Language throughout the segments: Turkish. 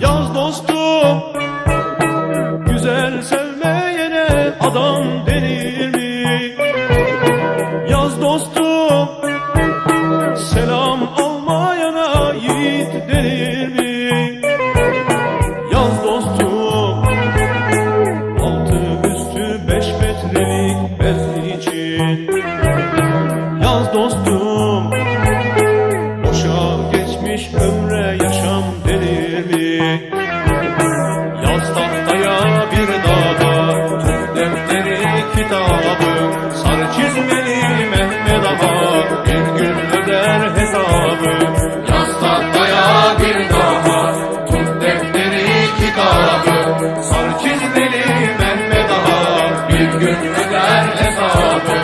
Yaz dostum Güzel sevmeyene adam denir mi? Yaz dostum Selam almayana yiğit denir mi? Yaz dostum Altı üstü beş metrelik bez için Yaz dostum ömre yaşam denir mi? Yaz tahtaya bir daha Tut defteri kitabı. Sarı çizmeli Mehmet Ağa Bir gün öder hesabı. Yaz tahtaya bir daha Tut defteri kitabı. Sarı çizmeli Mehmet Ağa Bir gün öder hesabı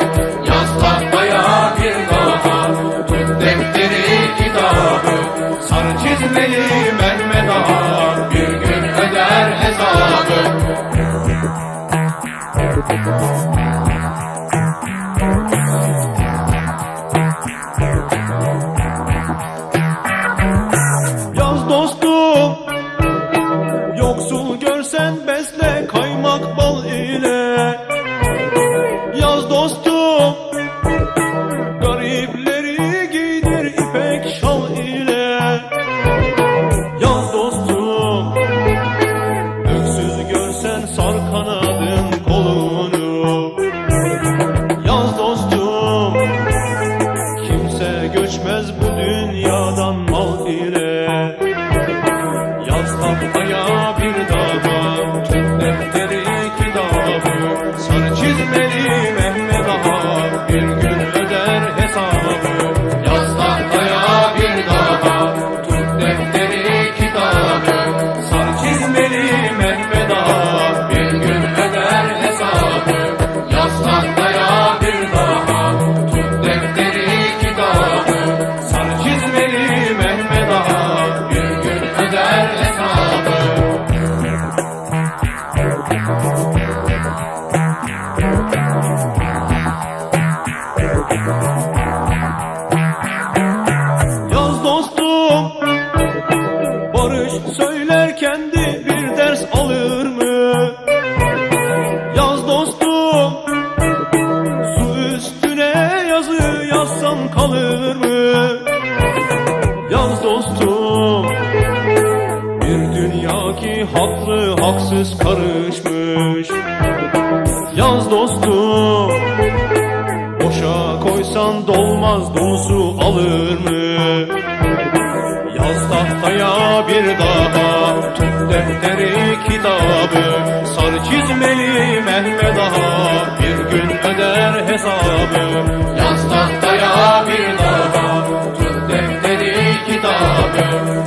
Sarı çizmeli Mehmet Ağa Bir gün öder hesabı. Yaz dostum Yoksul görsen besle kaymak bal ile. Yaz dostum Sarı çizmeli haklı haksız karışmış. Yaz dostum Boşa koysan dolmaz dolusu alır mı? Yaz tahtaya bir daha Tut defteri kitabı. Sarı çizmeli Mehmet Ağa Bir gün öder hesabı. Yaz tahtaya bir daha Tut defteri kitabı